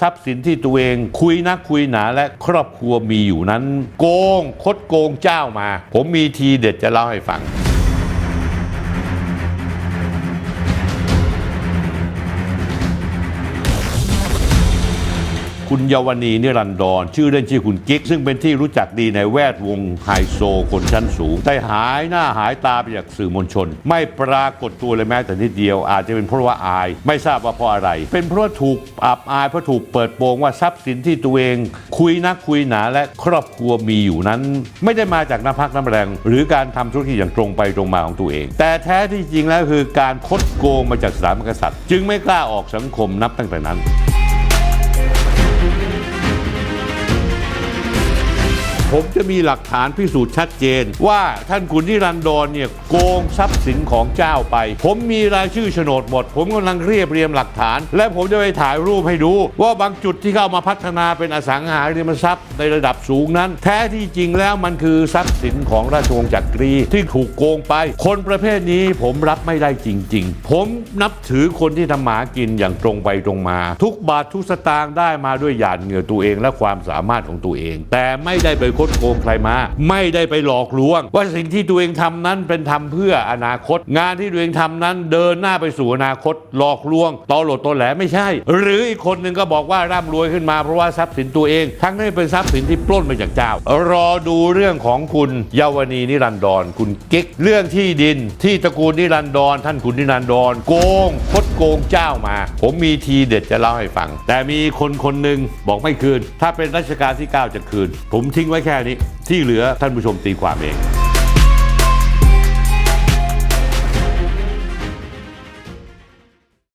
ทรัพย์สินที่ตัวเองคุยนักคุยหนาและครอบครัวมีอยู่นั้น โกงคดโกงเจ้ามา ผมมีทีเด็ดจะเล่าให้ฟัง คุณเยาวณีนิรันดร ชื่อเล่นชื่อคุณกิ๊ก ซึ่งเป็นที่รู้จักดีในแวดวงไฮโซคนชั้นสูงได้หายหน้าหายตาไปจากสื่อมวลชน ไม่ปรากฏตัวเลยแม้แต่นิดเดียว อาจจะเป็นเพราะว่าอาย ไม่ทราบว่าเพราะอะไร เป็นเพราะถูกอับอายเพราะถูกเปิดโปงว่าทรัพย์สินที่ตัวเอง คุยนักคุยหนาและครอบครัวมีอยู่นั้น ไม่ได้มาจากน้ำพักน้ำแรง หรือการทำธุรกิจอย่างตรงไปตรงมาของตัวเอง แต่แท้ที่จริงแล้วคือการคดโกงมาจากสถาบันกษัตริย์ จึงไม่กล้าออกสังคมนับตั้งแต่นั้น ผมจะมีหลักฐานพิสูจน์ชัดเจน ว่าท่านคุณนิรันดรเนี่ยโกงทรัพย์สินของเจ้าไป ผมมีรายชื่อโฉนดหมด ผมกำลังเรียบเรียงหลักฐาน และผมจะไปถ่ายรูปให้ดู ว่าบางจุดที่เข้ามาพัฒนาเป็นอสังหาริมทรัพย์ในระดับสูงนั้น แท้ที่จริงแล้วมันคือทรัพย์สินของราชวงศ์จักรีที่ถูกโกงไป คนประเภทนี้ผมรับไม่ได้จริง ๆ ผมนับถือคนที่ทำหมากินอย่างตรงไปตรงมา ทุกบาททุกสตางค์ได้มาด้วยหยาดเหงื่อตัวเองและความสามารถของตัวเอง แต่ไม่ได้ไปคดโกงใครมา ไม่ได้ไปหลอกลวง ว่าสิ่งที่ตัวเองทำนั้นเป็นทำเพื่ออนาคต งานที่ตัวเองทำนั้นเดินหน้าไปสู่อนาคต หลอกลวงตอหลดตอแหลไม่ใช่ หรืออีกคนหนึ่งก็บอกว่าร่ำรวยขึ้นมาเพราะว่าทรัพย์สินตัวเอง ทั้งที่เป็นทรัพย์สินที่ปล้นมาจากเจ้า รอดูเรื่องของคุณเยาวณีนิรันดรคุณกิ๊กเรื่องที่ดินที่ตระกูลนิรันดรท่านคุณนิรันดรโกงคดโกงเจ้ามา ผมมีทีเด็ดจะเล่าให้ฟัง แต่มีคนคนหนึ่งบอกไม่คืน ถ้าเป็นรัชกาลที่ 9 จะคืน ผมทิ้งไว้แค่นี้ที่เหลือท่านผู้ชมตีความเอง